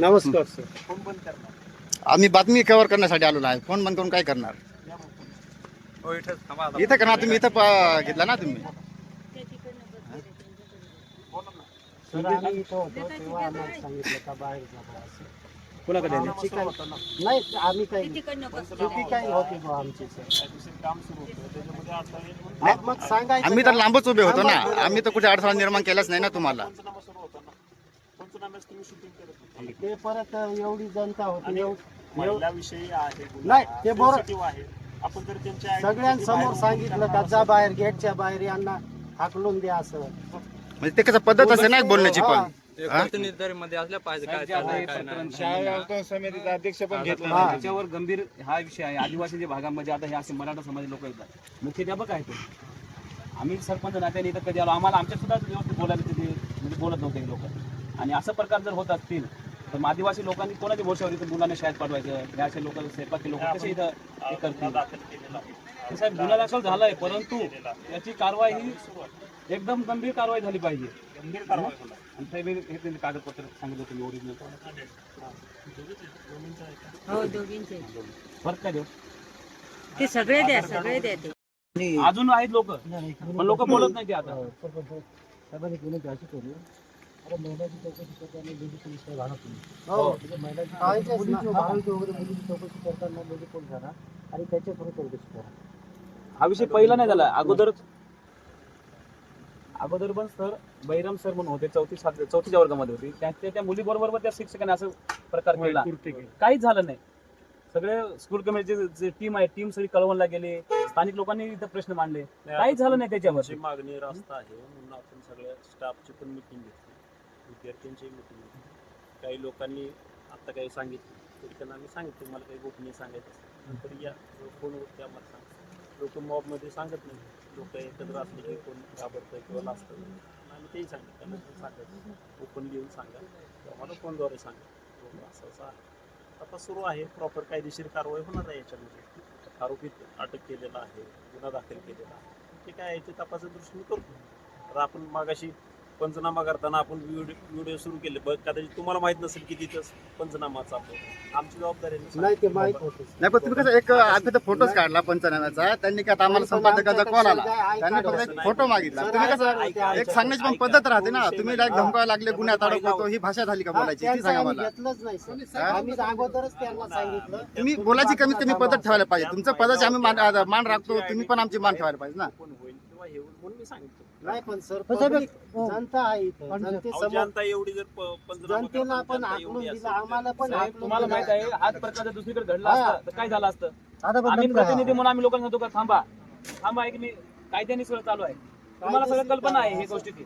नमस्कार सर आम्ही बातमी कव्हर करण्यासाठी आलेलो आहे. फोन बंद करून काय करणार? इथं करणार तुम्ही इथं प- घेतला ना तुम्ही? सर आम्ही इथं होतो तेव्हा आम्हाला सांगितलं का बाहेर जा बुवा असं. कोणाकडे? आमची नाही आम्ही काही चुकी काही होती बुवा आमची. सर नाही, मग सांगायचं आम्ही तर का? लांबच उभे होतो ना. आम्ही तर कुठे अडथळा निर्माण केलाच नाही ना तुम्हाला. ते परत एवढी जनता होती. एव- एव- महिलाविषयी आहे नाही, ते बरोबर- sensitive आहे. आपण जर त्यांच्या सगळ्यांसमोर सांगितलं का? जा बाहेर गेटच्या बाहेर यांना हाकलून द्या असं. म्हणजे ते कसं पद्धत असेल ना बोलण्याची पण. समितीचा अध्यक्ष पण घेतला. त्याच्यावर गंभीर हा विषय आहे. आदिवासी भागामध्ये आता हे असे मराठा समाज लोक येतात. मुख्याध्यापक आहे तो आम्ही सरपंच नात्याने इथं कधी आलो? आम्हाला आमच्या सुद्धा व्यवस्थित बोलायला तिथे म्हणजे बोलत नव्हते लोक. आणि असं प्रकार जर होत असतील तर मग आदिवासी लोकांनी कोणाच्या भरोशावर इथं मुलांना शाळेत पाठवायचं? हे असे लोक स्वयंपाकी लोक कसे इथं हे करतील. साहेब गुन्हा दाखल झालाय परंतु याची कारवाई ही एकदम गंभीर कारवाई झाली पाहिजे. आणि साहेब हे हे त्यांनी कागदपत्र सांगितलं तुम्ही ओरिजिनल हो दोघींचे. फरक काय देऊ? ते सगळे द्या सगळे द्या ते. अजून आहेत लोक. पण लोक बोलत नाही ते आता. हो. हा विषय पहिला नाही झाला. अगोदर अगोदर पण सर बैरम सर म्हणून होते चौथी सात चौथीच्या वर्गामध्ये होते. त्या त्या- त्या मुली बरोबर त्या शिक्षकाने असं प्रकार केला. काहीच झालं नाही. सगळे स्कूल कमिटीचे जे टीम आहे टीम सगळी कळवणला गेले स्थानिक लोकांनी इथं प्रश्न मांडले. काहीच झालं नाही त्याच्यावर मागणी रास्ता आहे म्हणून आपण सगळ्या स्टाफची पण मिटिंग घेतली. विद्यार्थ्यांची मिटिंग घेतली. काही लोकांनी आता काही सांगितलं. तरी त्यांना आम्ही सांगितलं मला काही गोपनीय सांगायचं असेल. तर या फोनवरती आम्हाला सांगतो लोक मॉबमध्ये सांगत नाही लोक एकत्र असले की कोण घाबरतं किंवा लाजतं आम्ही तेही सांगितलं त्यांना सांगायचं ओपन लिहून सांगा. किंवा मला फोनद्वारे सांगा. असं असं आहे. आता सुरू आहे. प्रॉपर कायदेशीर कारवाई होणार आहे याच्यामध्ये. आरोपीत अटक केलेला आहे. गुन्हा दाखल केलेला आहे. ते काय याची तपासाच्या दृष्टीने करतो. तर आपण मागाशी पंचनामा करताना आपण व्हिडिओ व्हिडिओ सुरू केले बघ कदाचित तुम्हाला माहीत नसेल की तिथं पंचनामा चालतो आमची जबाबदारी आहे नाही ते माहीत होतं नाही पण तुम्ही कसं एक आम्ही तर फोटोच काढला पंचनाम्याचा त्यांनी काय आता आम्हाला संपादकाचा कॉल आला. त्यांनी फक्त एक फोटो मागितला. तुम्ही कसं एक सांगण्याची पण पद्धत राहते ना. तुम्ही डायरेक्ट धमकायला लागले गुन्ह्यात अडकतो ही भाषा झाली का बोलायची ती सांगा मला. घेतलंच नाही सर. आम्ही अगोदरच त्यांना सांगितलं. तुम्ही बोलायची कमीत कमी पद्धत ठेवायला पाहिजे. तुमचं पदाची आम्ही मान राखतो तुम्ही पण आमची मान ठेवायला पाहिजे ना. कोण होईल किंवा हे होईल म्हणून मी सांगितलं नाही पण सर public जनता आहे इथं. अहो, जनतेसमोर जनता एवढी जर प- पंचनामा जनतेला करताना पण जनता हाकलून एवढी दिलं असेल तर- आम्हाला पण साहेब, हाकलून तुम्हाला माहीत दिलं. आहे हाच प्रकार जर दुसरीकडे घडला हा. असता तर काय झालं असतं? पण आम्ही. प्रतिनिधी म्हणून आम्ही लोकांना म्हणतो का थांबा थांबा एक मी कायद्याने सगळं चालू आहे. तुम्हाला सगळं कल्पना आहे हे गोष्टीची.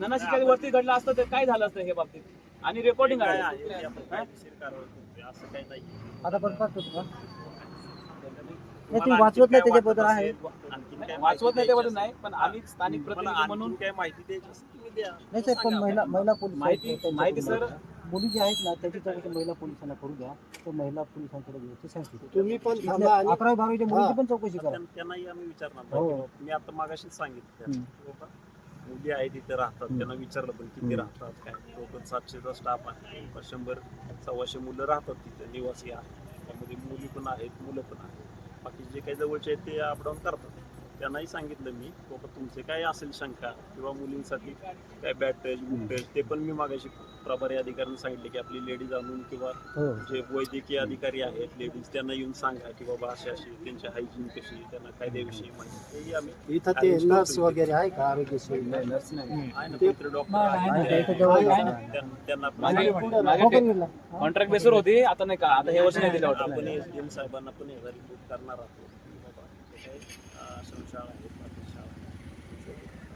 ननाशिका वरती घडलं असतं तर काय झालं असतं हे बाबतीत? आणि रेकॉर्डिंग काय आहे आहे ते आपण कायदेशीर कारवाई करतोय. असं काही नाही आता पण करतो तुम्हाला वाचवत नाही त्याच्याबद्दल आहे. वाचवत नाही त्याबद्दल नाही पण आम्ही स्थानिक प्रतिनिधी म्हणून काय माहिती द्यायची असेल तुम्ही द्या. नाही साहेब पण महिला. महिला पोलीस माहिती आहेत, माहिती सर मुली जी आहेत ना त्याची चौकशी महिला पोलिसांना करू द्या. तो महिला पोलिसांकडे घेऊ ते सांगतील तुम्ही पण अकरावी बारावीच्या मुलीची पण चौकशी करा. त्यां- त्यांनाही आम्ही विचारणार हो. नाही. मी आता मागाशीच सांगितलं मुली आहे तिथे राहतात. त्यांना विचारलं पण किती. राहतात काय? टोटल सातशेचा स्टाफ आहे. शंभर सव्वाशे मुलं राहतात तिथे. निवासी आहेत त्यामध्ये मुली पण आहेत मुलं पण आहेत. बाकी जे काही जवळचे आहेत ते अपडाऊन करतात. त्यांनाही सांगितलं मी बाबा तुमचे काय असेल शंका किंवा मुलींसाठी काय बॅट टच गुड टच ते पण मी मागाशी प्रभारी अधिकाऱ्यांना सांगितले की आपली लेडीज आणून किंवा हो. जे वैद्यकीय अधिकारी आहेत लेडीज त्यांना येऊन सांगा की बाबा अशी अशी त्यांची हायजीन कशी त्यांना कायद्याविषयी माहिती तेही आम्ही इथं ते नर्स वगैरे आहे का? आरोग्य नर्स नाही. ना कोणतरी डॉक्टर त्यांना- कॉन्ट्रॅक्ट बेसवर होती आता नाही का? आता हे वर्ष नाही दिलं आपण वाटतं एसडीएम साहेबांना पण रिपोर्ट करणार आहोत.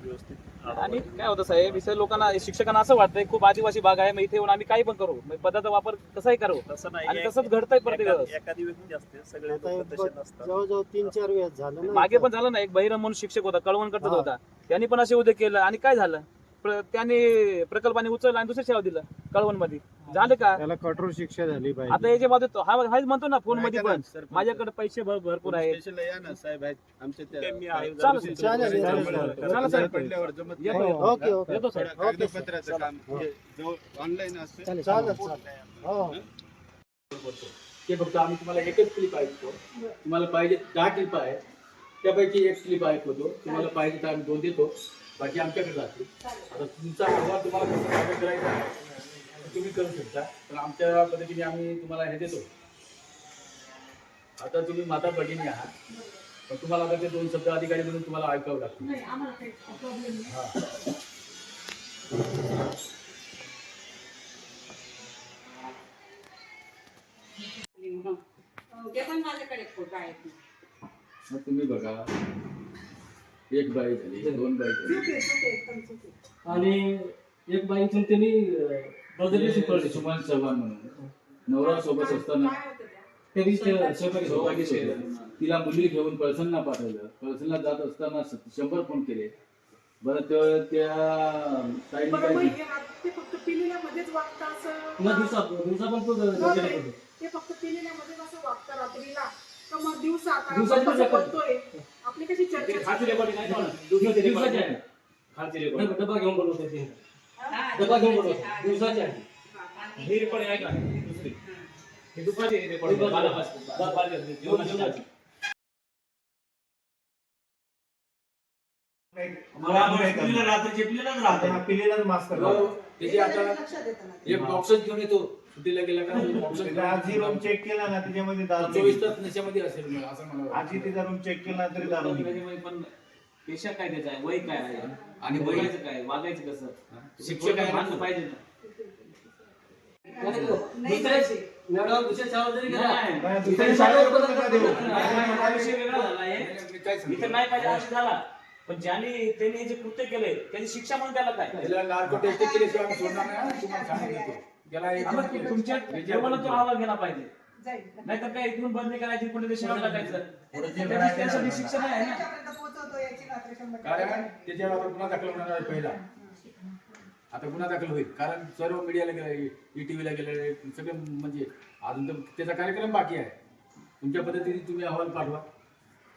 व्यवस्थित आढावा आणि घेऊन काय होतं साहेब इथे लोकांना शिक्षकांना असं वाटतंय खूप आदिवासी भाग आहे मग इथे येऊन आम्ही काही पण करू. मग पदाचा वापर कसाही करू. तसं नाही. आणि एक- तसंच घडतंय प्रत्येक एका- वेळेस एखादी व्यक्ती असते सगळे आता लोक तसे नसतात. जवळजवळ तीन चार वेळेस झालं ना मागे. पण झालं ना एक बहिरम म्हणून शिक्षक होता कळवण करत हा. होता. त्यांनी पण असे उद्योग केलं. आणि काय झालं? प्र- त्यांनी प्रकल्पाने उचललं आणि दुसऱ्या सेवा दिलं कळवणमध्ये झालं का? त्याला कठोर शिक्षा झाली पाहिजे. आता याच्या बाजूत हा हाच म्हणतो ना फोनमध्ये पण. माझ्याकडे पैसे भर- भरपूर आहेत. ते आहे. चालेल, चालेल, चालेल, चला चालेल. साहेब येतो ओके ओके. येतो साहेब कागदपत्राचं काम. ऑनलाईन असतं. चालेल चालेल हो. ते फक्त आम्ही तुम्हाला एकच क्लिप ऐकतो. तुम्हाला पाहिजे दहा क्लिप आहेत. त्यापैकी एक क्लिप ऐकवतो तुम्हाला पाहिजे तर आम्ही दोन देतो. बाकी आमच्याकडे जाते आता तुमचा अहवाल तुम्हाला कसं सादर करायचा आहे, तुम्ही करू शकता. पण आमच्या पद्धतीने आम्ही तुम्हाला हे देतो. आता तुम्ही माता भगिनी आहात. पण तुम्हाला आता ते दोन शब्द अधिकारी म्हणून तुम्हाला ऐकावं लागतं ते पण माझ्याकडे फोटो आहेत. तुम्ही बघा. एक बाई झाली दोन बाई झाली. आणि एक बाईतून त्यांनी बदलली पडली सुमन चव्हाण म्हणून. नवरा सोबत असताना त्यांनी ते सहकारी सहभागी होते. तिला मुली घेऊन पळसणला पाठवलं. पळसणला जात असताना शंभर फोन केले. बरं त्या- दिवसा दिवसा पण तो बरोबर आहे. ते फक्त पिलेल्यामध्येच असं वागतं रात्रीला. का मग दिवसा आता दिवसाची आपण पण कसं record. बोलतोय. आपली कशी चर्चा खालची आहे? रेकॉर्डिंग आहे ना? दिवसाची दिवसाची रेकॉर्डिंग आहे. खालची नाही, रेकॉर्डिंग डबा घेऊन बोलवतो ते हा, डबा घेऊन बोलवतो दिवसाची आहे ही रेकॉर्डिंग आहे का दुसरी ही दुपारची रेकॉर्डिंग बारा वाजता. बारा वाजता. जेवणाच्या वाजता. पिलेलाच मास्तर त्याची आता एक बॉक्सच घेऊन येतो सुट्टीला गेला का आजी रूम चेक केला ना त्याच्यामध्ये दारू चोवीस तास नशेमध्ये असेल मला असं मला. आजी तिचा रूम चेक केला तरी दारू. त्याच्यामध्ये पण पेशा काय त्याचा आहे वय काय आहे आणि बोलायचं काय वागायचं कसं शिक्षक आहे मानलं पाहिजे ना दुसऱ्या गेला नाही. हा पाहिजे असं झाला पण ज्याने त्यांनी जे कृत्य केले त्याची शिक्षा म्हणून त्याला काय? त्याला नार्को टेस्ट केल्याशिवाय आम्ही सोडणार नाही हा, तुम्हाला सांगितलं त्याला एक- आपण तुमच्या जेवणाला तो अहवाल गेला पाहिजे. जाईल. नाहीतर काय इथून बंदी करायची कुठे टाकायचं पुढे जे त्याची- करायचं त्यासाठी. शिक्षा नाही आहे ना? त्याच्यापर्यंत पोहोचवतो याची खात्री शंभर टक्के. कारण त्याच्यावर आता गुन्हा दाखल होणार आहे पहिला. आता गुन्हा दाखल होईल. कारण सर्व मीडियाला गेले ईटीव्हीला गेले सगळे म्हणजे अजून तर त्याचा कार्यक्रम बाकी आहे. तुमच्या पद्धतीने तुम्ही अहवाल पाठवा.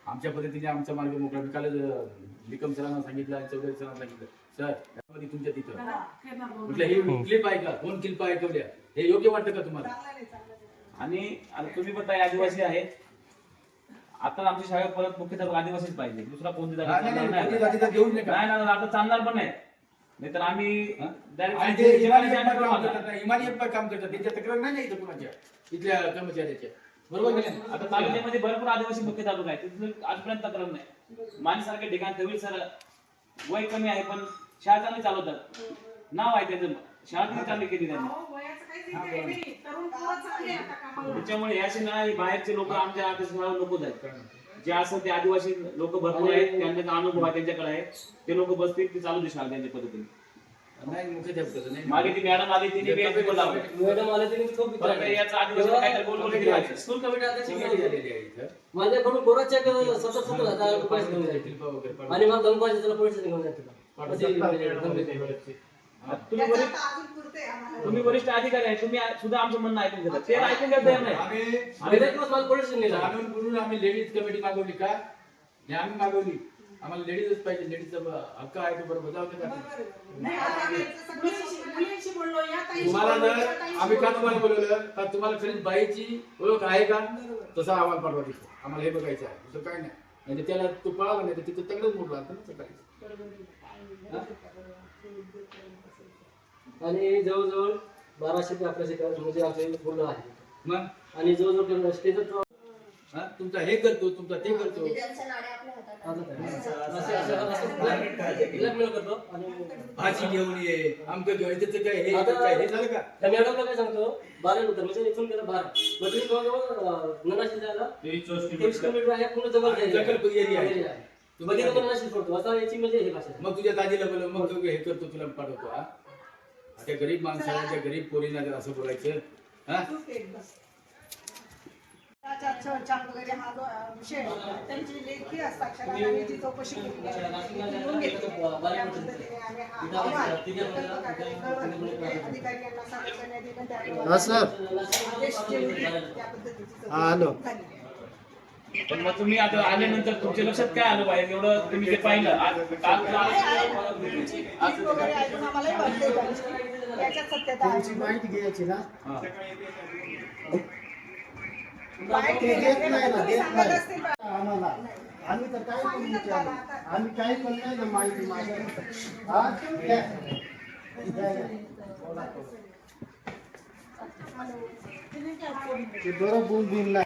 आमच्या पद्धतीने आमचा मार्ग मोकळा. मी कालच अं, निकम सरांना सांगितलं आणि चौधरी सरांना सांगितलं. सर यामध्ये तुमच्या तिथं. म्हटलं हे क्लिप आहे का? दोन क्लिप ऐकवल्या हे योग्य वाटतं का तुम्हाला? नाही, नाही. आणि आता तुम्ही पण ताई आदिवासी आहेत. आता आमच्या शाळेत परत मुख्याध्यापक आदिवासीच पाहिजे. दुसरा कोणती जागा नाही, नाही, नाही. नाही, नाही, आता चालणार पण नाही. नाहीतर आम्ही हा? direct आणि ते त्यांची इमानी जेवणाची अप्पा आम्ही काम करतात. ना, अप्पा काम करतात. त्यांच्या तक्रार नाही ना इथं कुणाच्या इथल्या कर्मचाऱ्याच्या. बरोबर की नाही? आता तालुक्यामध्ये भरपूर आदिवासी मुख्य तालुका आहे तिथं आजपर्यंत तक्रार नाही. माणसारखे ठिकाण तवी सर वय कमी आहे पण शाळा चांगली चालवतात. नाव आहे त्याचं. शाळा किती चांगली केली त्यांनी? त्याच्यामुळे याचे नाही बाहेरचे लोक आमच्या आता नको नकोच आहेत जे असं ते आदिवासी लोक भरपूर आहेत त्यांचा अनुभव आहे त्यांच्याकडे आहे. ते लोक बसतील ते चालू दिसणार त्यांच्या पद्धतीने. नाही मुख्याध्यापकाचं नाही. मागे ती मॅडम आली तिने बी एक बोलावं. मॅडम आले तरी खूप परत याचा आदिवासी काहीतरी बोल बोल केलं. स्कूल कमिटी अध्यक्ष झालेली आहे इथं. माझ्याकडून बोराच्या सतत सतत घेऊन वगैरे पाडून. आणि मला धमकायचे त्याला घेऊन जायचे तुम्ही त्याचं वरिष्ठ आता अजून पुरतंय आम्हाला. तुम्ही वरिष्ठ अधिकारी आहे तुम्ही सुद्धा आमचं म्हणणं ऐकून घेता. ते ऐकून घेत नाही. आम्ही मला पोलीस नेला जाणून बुजून आम्ही लेडीज कमिटी मागवली का? हे आम्ही मागवली. आम्हाला लेडीजच पाहिजे लेडीजचा हक्क आहे तो बरोबर जाऊ नका बरोबर आहे. नाही, आता आम्ही मुलींशी मुलींशी बोललो या ताईशी तुम्हाला बोललो, जर त्या आम्ही का. तुम्हाला बोलवलं तर तुम्हाला खरीच बाईची ओळख आहे का? तसा अहवाल पाठवा तिथे आम्हाला हे बघायचं आहे. दुसरं काय नाही. नाही तर त्याला तो पळाला नाही तर तिथं तगडच मोडला आता ना सकाळी. हा? आणि जवळजवळ बाराशे ते अकराशे का- म्हणजे आमचे मुलं आहे मग? आणि जवळजवळ स्टेजर हा? तुमचा हे करतो तुमचा ते करतो. आणि भाजी घेऊन ये आमचं घेऊन काय हे आता- काय हे झालं का? त्या मॅडमला काय सांगतो? बारा नंतर म्हणजे इथून गेला बारा. मग तुम्ही जवळजवळ ननाशी जायला तेवीस किलोमीटर. आहे पूर्ण जवळ जवळ area आहे. मग तिथे पण नशीब पडतो. आता याची म्हणजे हे भाषा मग तुझ्या दाजीला बोलव मग तू हे करतो तुला पाठवतो हा. त्या गरीब माणसाला त्या गरीब पोरींना जर असं बोलायचं हा. छळछाड वगैरे हा जो विषय त्यांची लेखी आम्ही जी चौकशी केली आहे ती लिहून घेतली. त्या पद्धतीने आम्ही हा अहवाल प्रकल्प कार्यालय कळवले. अधिकारी यांना सांगितलं दिलं त्याप्रमाणे हा सर आदेश जे होते, त्या पद्धतीची हा हॅलो चौकशी झाली आहे. पण मग तुम्ही आता आल्यानंतर तुमच्या लक्षात काय आलं पाहिजे एवढं तुम्ही ते पाहिलं आज काल. याच्यात सत्यता माहिती घ्यायची ना ते देत नाही ना देत नाही. आम्हाला. आम्ही तर काही पण विचारलं. आम्ही काही पण नाही ना माहिती माझ्या हा. ते बरं बोल नाही